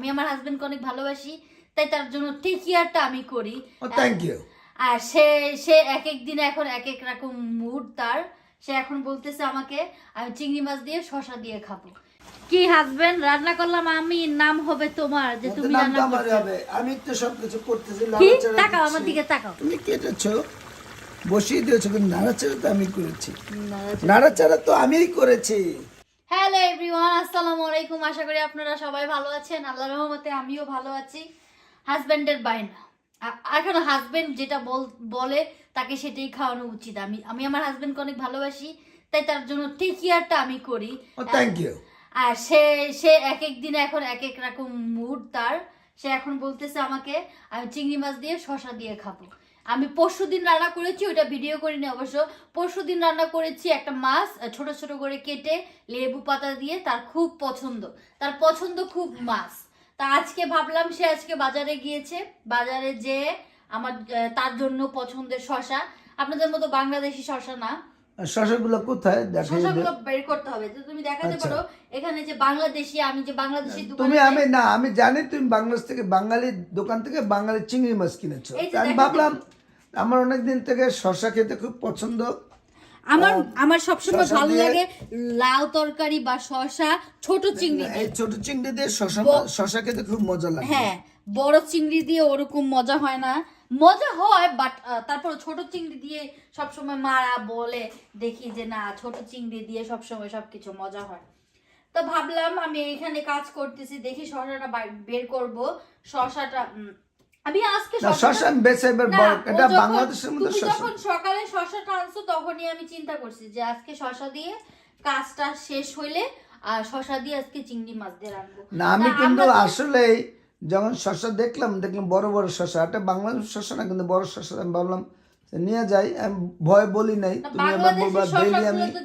আমি আমার হাজবেন্ডকে অনেক ভালোবাসি তাই তার জন্য টেক কেয়ারটা আমি করি। থ্যাংক ইউ আর সে সে এক এক দিন এখন এক এক রকম মুড তার। সে এখন বলতেছে আমাকে আমি চিংড়ি মাছ দিয়ে শশা দিয়ে খাব। কি হাজবেন্ড রান্না করলাম আমি নাম হবে তোমার যে তুমি নাম রান্না তো আমার করছ। হবে। আমি তো সবকিছু করতেছি কি? তাকাও আমার দিকে তাকাও। তুমি কেটেছো বসিয়ে দিয়েছ কিন্তু নাড়াচাড়া তো আমি করেছি। নাড়াচাড়া তো আমিই করেছি। হ্যালো এভরিওয়ান আসসালামু আলাইকুম আশা করি আপনারা সবাই ভালো আছেন। আল্লাহ রহমতে আমিও ভালো আছি। হাজব্যান্ডের বায়না। আ- এখন হাজবেন্ড যেটা বল- তাকে সেটাই খাওয়ানো উচিত। আমি আমি আমার হাজব্যান্ডকে অনেক ভালোবাসি তাই তার জন্য টেক কেয়ারটা আমি করি। থ্যাংক ইউ আর সে সে এক এক দিন এখন এক এক রকম মুড তার। সে এখন বলতেছে আমাকে আমি চিংড়ি মাছ দিয়ে শশা দিয়ে খাব। আমি পরশু দিন রান্না করেছি ওটা ভিডিও করিনি অবশ্য। পরশু দিন রান্না করেছি একটা মাছ ছোট ছোট করে কেটে লেবু পাতা দিয়ে তার খুব পছন্দ। তার পছন্দ খুব মাছ। তা আজকে ভাবলাম সে আজকে বাজারে গিয়েছে। বাজারে যে আমার তার জন্য পছন্দের শশা আপনাদের মতো বাংলাদেশি শশা না। শশাগুলো কোথায়? শশাগুলো বের করতে হবে। তো তুমি দেখাতে আচ্ছা। পারো এখানে যে বাংলাদেশি আমি যে বাংলাদেশি তুমি আমি না আমি জানি তুমি বাংলাদেশ থেকে বাঙালি দোকান থেকে বাঙালি চিংড়ি মাছ কিনেছো। আমি ভাবলাম আমার অনেক দিন থেকে শশা খেতে খুব পছন্দ। আমার আমার সবসময় ভালো লাগে লাউ তরকারি বা শশা ছোট চিংড়ি। এই ছোট চিংড়ি দিয়ে শশা শশা খেতে খুব মজা লাগে। হ্যাঁ বড় চিংড়ি দিয়ে ওরকম মজা হয় না। মজা হয় বাট তারপর ছোট চিংড়ি দিয়ে সবসময় মারা বলে দেখি যে না ছোট চিংড়ি দিয়ে সবসময় সবকিছু মজা হয়। তো ভাবলাম আমি এখানে কাজ করতেছি দেখি শশাটা বের করব। শশাটা আমি আজকে শশা বেছে এবার এটা বাংলাদেশের মধ্যে শশা যখন সকালে শশাটা আনছো তখনই আমি চিন্তা করছি যে আজকে শশা দিয়ে কাজটা শেষ হইলে আর শশা দিয়ে আজকে চিংড়ি মাছ দিয়ে রাখব না আমি কিন্তু আসলেই যখন শশা দেখলাম দেখলাম বড় বড় শশা। এটা বাংলাদেশ শশা না কিন্তু বড় শশা আমি ভাবলাম নিয়ে যাই আমি ভয় বলি নাই। তুমি আবার বলবা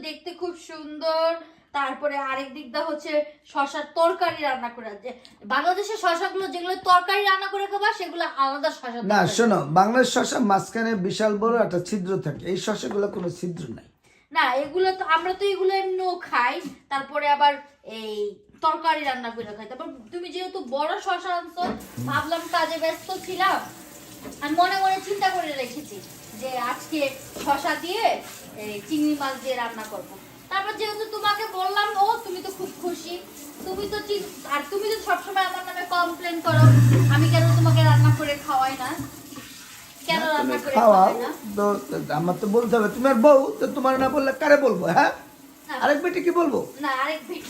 দেখতে খুব সুন্দর তারপরে আরেক দিকটা হচ্ছে শশার তরকারি রান্না করে যে বাংলাদেশের শশাগুলো যেগুলো তরকারি রান্না করে খাবা সেগুলো আলাদা শশা না। শোনো বাংলাদেশ শশা মাঝখানে বিশাল বড় একটা ছিদ্র থাকে। এই শশাগুলো কোনো ছিদ্র নাই। না এগুলো তো আমরা তো এগুলো এমনিও খাই তারপরে আবার এই তরকারি রান্না করে খাই। তারপর তুমি যেহেতু বড় শশা আনছো ভাবলাম কাজে ব্যস্ত ছিলাম। আমি মনে মনে চিন্তা করে রেখেছি যে আজকে শশা দিয়ে এই চিংড়ি মাছ দিয়ে রান্না করব। তারপর যেহেতু তোমাকে বললাম ও তুমি তো খুব খুশি। তুমি তো আর তুমি তো সবসময় আমার নামে কমপ্লেন করো। আমি কেন তোমাকে রান্না করে খাওয়াই না? কেন রান্না করে খাওয়াই না? তো তো আমার তো বলতে হবে তোমার বউ তো তোমার না বললে কারে বলব হ্যাঁ? আরেক বেটি কি বলব? না আরেক বেশি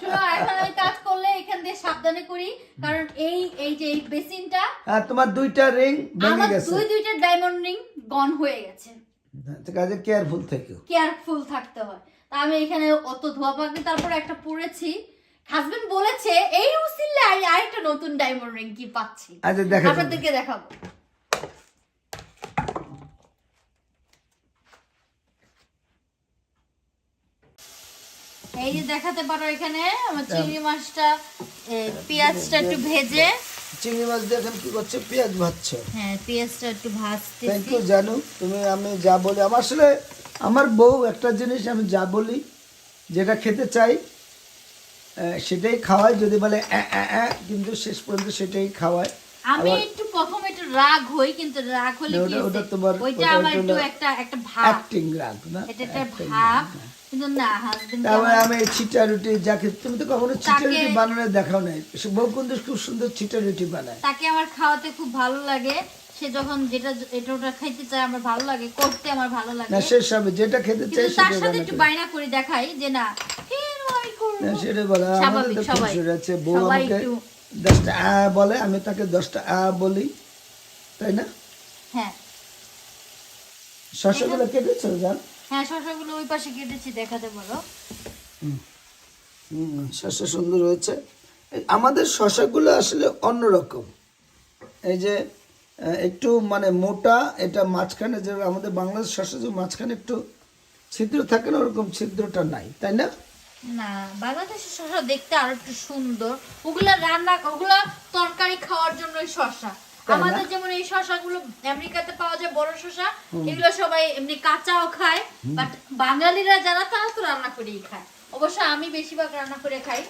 শোনো এখন আমি কাজ করলে এখান দিয়ে সাবধানে করি। কারণ এই এই যে এই বেসিনটা হ্যাঁ তোমার দুইটা রিং ভেঙে গেছে। দুই দুইটা ডায়মন্ড রিং গন হয়ে গেছে। কাজে কেয়ারফুল থেকো কেয়ারফুল থাকতে হয়। তা আমি এখানে অত ধোয়া পাকি তারপর একটা পরেছি। হাজবেন্ড বলেছে এই উসিল্লে আর আরেকটা নতুন ডায়মন্ড রিং কি পাচ্ছি? আচ্ছা দেখা আপনাদেরকে দেখাবো। এই যে দেখাতে পারো এখানে আমার চিংড়ি মাছটা পেঁয়াজটা একটু ভেজে। চিংড়ি মাছ দিয়ে এখন কি করছে? পেঁয়াজ ভাজছে। হ্যাঁ পেঁয়াজটা একটু থ্যাংক ভাজতেছি ইউ জানু। তুমি আমি যা বলি আমার আসলে আমার বউ একটা জিনিস আমি যা বলি যেটা খেতে চাই সেটাই খাওয়াই যদি বলে কিন্তু শেষ পর্যন্ত সেটাই খাওয়ায়। আমি একটু প্রথমে একটু রাগ হই কিন্তু রাগ হলে কি ওটা তোমার- ওইটা আমার একটু একটা একটা ভাব। অ্যাক্টিং রাগ না? এটা একটা ভাব। রাগ। কিন্তু না হাজবেন্ড তারপরে আমি ছিটা রুটি যা তুমি তো কখনো ছিটা রুটি বানানো দেখাও নাই। বউ কিন্তু খুব সুন্দর ছিটা রুটি বানায়। তাকে আমার খাওয়াতে খুব ভালো লাগে। সে যখন যেটা এটা ওটা খাইতে চায় আমার ভালো লাগে করতে আমার ভালো লাগে। না শেষ হবে যেটা খেতে চাই সেটা সাথে একটু বায়না করে দেখাই যে না কেন আমি করব? না সেটা বলে আমাদের তো খুশি আছে বউ আমাকে দশটা আ বলে আমি তাকে দশটা আ বলি তাই না? হ্যাঁ। শশাগুলো কেটেছো জান? হ্যাঁ শশাগুলো ওই পাশে কেটেছি দেখাতে বলো। হুম, শশা সুন্দর হয়েছে। আমাদের শশাগুলো আসলে অন্যরকম। এই যে একটু মানে মোটা এটা মাঝখানে যে আমাদের বাংলাদেশ শশা যে মাঝখানে একটু ছিদ্র থাকে না ওরকম ছিদ্রটা নাই তাই না? না বাংলাদেশের শসা দেখতে আরও একটু সুন্দর। ওগুলা রান্না ওগুলা তরকারি খাওয়ার জন্য শসা? আমাদের যেমন এই শসাগুলো আমেরিকাতে পাওয়া যায় বড় শসা এগুলো সবাই এমনি কাঁচাও খায় বাট বাঙালিরা যারা তারা তো রান্না করেই খায়। অবশ্য আমি বেশিরভাগ রান্না করে খাই।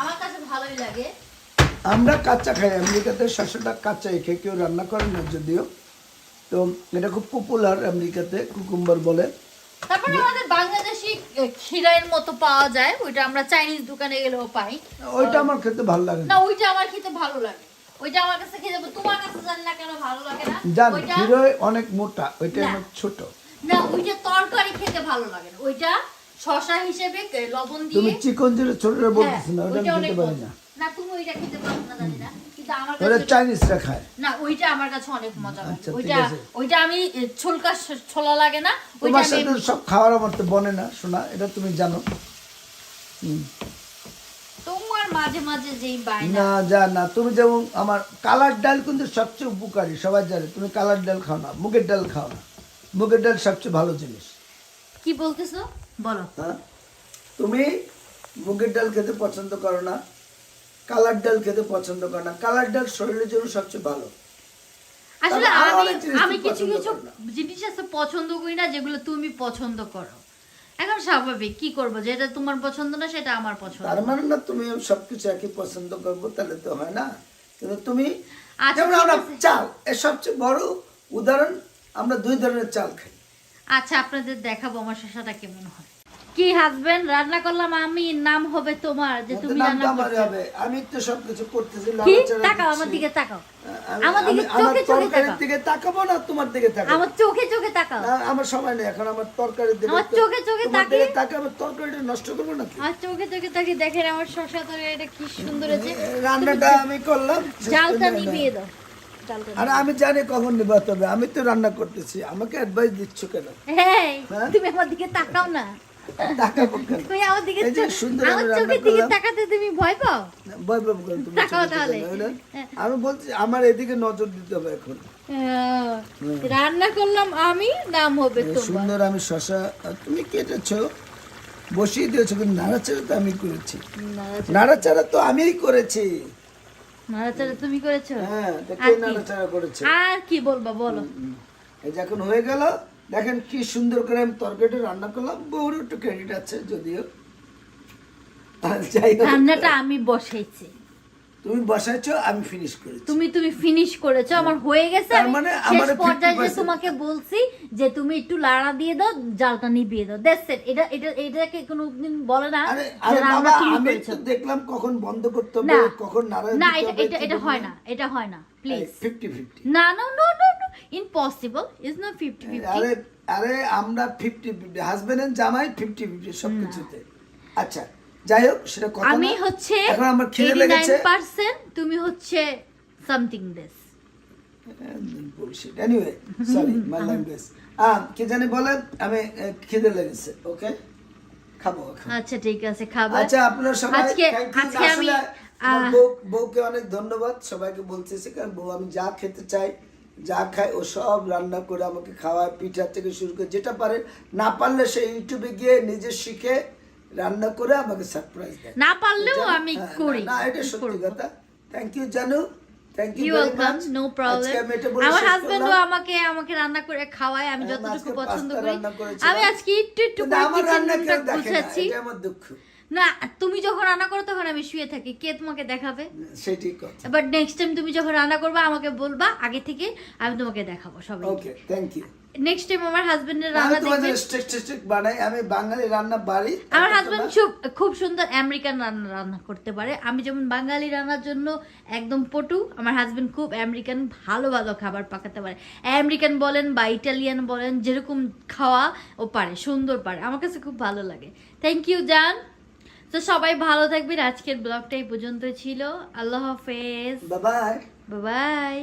আমার কাছে ভালোই লাগে। আমরা কাঁচা খাই আমেরিকাতে শসাটা কাঁচাই খেয়ে কেউ রান্না করে না যদিও। তো এটা খুব পপুলার আমেরিকাতে কুকুম্বার বলে। তারপরে আমাদের বাংলাদেশি এ, ক্ষীরাইয়ের মতো পাওয়া যায় ওইটা আমরা চাইনিজ দোকানে গেলেও পাই। ওইটা আমার খেতে ভালো লাগে না ওইটা আমার খেতে ভালো লাগে। ওইটা আমার কাছে খেতে তোমার কাছে জানি না কেন ভালো লাগে না। জান ওইটা অনেক মোটা ওইটা অনেক ছোট। না ওইটা তরকারি খেতে ভালো লাগে না। ওইটা শশা হিসেবে লবণ তুমি চিকন যেটা ছোটটা হ্যাঁ, না ওটা খেতে পারি না। না তুমি ওইটা খেতে পারো না জানি না। কিন্তু আমার ওটা কাছে চাইনিজরা খায়। না ওইটা আমার কাছে অনেক মজা লাগে। আচ্ছা, ওইটা ওইটা আমি ছোলকা ছোলা লাগে না ওইটা আমি সব খাওয়ার আমার তো বনে না শোনা এটা তুমি জানো। হুম। মাঝে মাঝে যেই না যা না তুমি যেমন আমার কালার ডাল কিন্তু সবচেয়ে উপকারী সবাই জানে। তুমি কালার ডাল খাও না মুগের ডাল খাও না। মুগের ডাল সবচেয়ে ভালো জিনিস। কি বলতেছো? বলো। হ্যাঁ? তুমি মুগের ডাল খেতে পছন্দ করো না কালার ডাল খেতে পছন্দ করো না কালার ডাল শরীরের জন্য সবচেয়ে ভালো। আসলে আমি আমি কিছু কিছু জিনিস আছে পছন্দ করি না যেগুলো তুমি পছন্দ করো। এখন স্বাভাবিক কি করব? যেটা তোমার পছন্দ না সেটা আমার পছন্দ। তার মানে না তুমি সবকিছু একই পছন্দ করব তাহলে তো হয় না। কিন্তু তুমি আচ্ছা, যেমন আমরা চাল এর সবচেয়ে বড় উদাহরণ আমরা দুই ধরনের চাল খাই। আচ্ছা আপনাদের দেখাবো আমার শশাটা কেমন হয়। কি হাজবেন্ড রান্না করলাম আমি নাম হবে তোমার যে তুমি রান্না হবে। আমি তো সবকিছু করতেছি কি? নাড়াচাড়া তাকাও আমার দিকে তাকাও। আমার দিকে চোখে চোখে তাকাও। দিকে তাকাবো না তোমার দিকে তাকাবো। আমার চোখে চোখে তাকাও। না, আমার সময় নেই এখন আমার তরকারির দিকে আমার চোখে চোখে তোমার তাকিয়ে- দিকে তাকিয়ে আমার তরকারিটা নষ্ট করব নাকি? আমার চোখে চোখে তাকিয়ে দেখেন আমার শসা তরকারি এটা কি সুন্দর হয়েছে। রান্নাটা আমি করলাম জালটা নিভিয়ে দাও। আর আমি জানি কখন নিবা তবে আমি তো রান্না করতেছি আমাকে অ্যাডভাইস দিচ্ছ কেন? হ্যাঁ? তুমি আমার দিকে তাকাও না। তুমি আমার দিকে এই যে চোখ- সুন্দর আমার আমি চোখের দিকে তাকাতে তুমি ভয় পাও? ভয় পাবো কেন? তুমি তাকাও তাহলে। চোখে না, হ্যাঁ। আমি বলছি আমার এদিকে নজর দিতে হবে এখন। রান্না করলাম আমি নাম হবে সুন্দর আমি শশা তুমি কেটেছো বসিয়ে দিয়েছ কিন্তু নাড়াচাড়া তো আমি করেছি। নাড়াচাড়া- তো আমিই করেছি। নাড়াচাড়া তুমি করেছ? হ্যাঁ তা কে? নাড়াচাড়া করেছে? আর কি বলবা বলো। এই যখন হয়ে গেল দেখেন কি সুন্দর করে আমি তরকারিটা রান্না করলাম বউর একটু ক্রেডিট আছে যদিও। রান্নাটা আমি বসাইছি। তুমি বসাইছো আমি ফিনিশ করেছি। তুমি তুমি ফিনিশ করেছ আমার হয়ে গেছে। তার মানে শেষ আমারও পর্যায়ে যে তোমাকে বলছি যে তুমি একটু লাড়া দিয়ে দাও জালটা নিভিয়ে দাও। দ্যাটস ইট এটা এটা এটাকে কোনোদিন বলে না আরে তুমি আমি তো দেখলাম কখন বন্ধ করতে হবে কখন নাড়া না এটা এটা হয় না। এটা হয় না প্লিজ ফিফটি ফিফটি না no no no no impossible is not fifty আরে আরে আমরা ফিফটি ফিফটি হাজবেন্ড এন্ড জামাই ফিফটি ফিফটি সব কিছুতে। আচ্ছা যাই হোক সেটা কথা আমি হচ্ছে এখন আমার খিদে লেগেছে। পার্সেন্ট তুমি হচ্ছে something this anyway sorry my language কি জানি বলেন আমি খিদে লেগেছে ওকে? খাব আচ্ছা ঠিক আছে খাবার আচ্ছা আপনারা সবাই আজকে আজকে আমি বউকে অনেক ধন্যবাদ সবাইকে বলতেছি কারণ বউ আমি যা খেতে চাই যা খায় ও সব রান্না করে আমাকে খাওয়ায় পিঠা থেকে শুরু করে যেটা পারে। না পারলে সে ইউটিউবে গিয়ে নিজে শিখে রান্না করে আমাকে সারপ্রাইজ দেয়। না পারলেও আমি হ্যাঁ, করি না এটা সত্যি কথা। থ্যাংক ইউ জানু। আমার হাজবেন্ডও আমাকে আমাকে রান্না করে খাওয়ায় আমি হ্যাঁ, যতটুকু আজকে পছন্দ করি। আমি আজকে একটু একটু করে কিচেনটা গুছাচ্ছি এটা আমার দুঃখ। না তুমি যখন রান্না করো তখন আমি শুয়ে থাকি। কে তোমাকে দেখাবে? সেটাই কথা। বাট নেক্সট টাইম তুমি যখন রান্না করবে আমাকে বলবা আগে থেকে আমি তোমাকে দেখাবো সবাই okay thank you next time আমার হাজবেন্ডের রান্না তোমাদের দেখবে স্টেক স্টেক বানাই। আমি বাঙালি রান্না বাড়ি। আমার হাজবেন্ড খুব খুব সুন্দর আমেরিকান রান্না রান্না করতে পারে। আমি যেমন বাঙালি রান্নার জন্য একদম পটু আমার হাজবেন্ড খুব আমেরিকান ভালো ভালো খাবার পাকাতে পারে। আমেরিকান বলেন বা ইটালিয়ান বলেন যেরকম খাওয়া ও পারে সুন্দর পারে। আমার কাছে খুব ভালো লাগে। থ্যাংক ইউ জান তো সবাই ভালো থাকবেন। আজকের ব্লগটা এই পর্যন্ত ছিল। আল্লাহ হাফেজ। বাবাই বাই